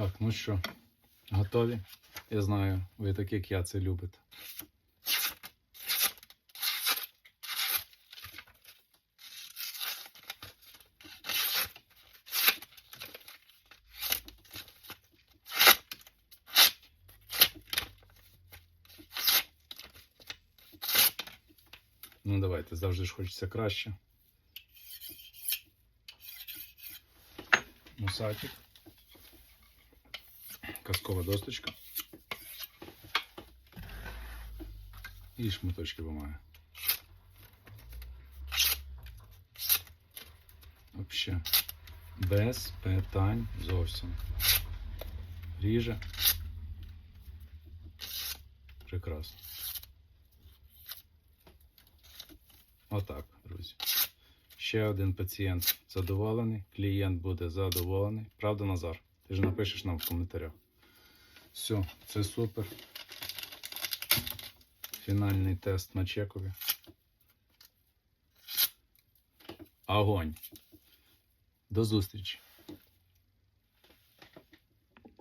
Так, ну що, готові? Я знаю, ви так як я це любите. Ну давайте, завжди ж хочеться краще. Мусатик. Казкова досточка. І шматочки бумаги. Вообще без питань зовсім. Ріже. Прекрасно. Отак, друзі. Ще один пацієнт задоволений, клієнт буде задоволений. Правда, Назар? Ти ж напишеш нам в коментарях. Все, це супер. Фінальний тест на чекові. Огонь. До зустрічі!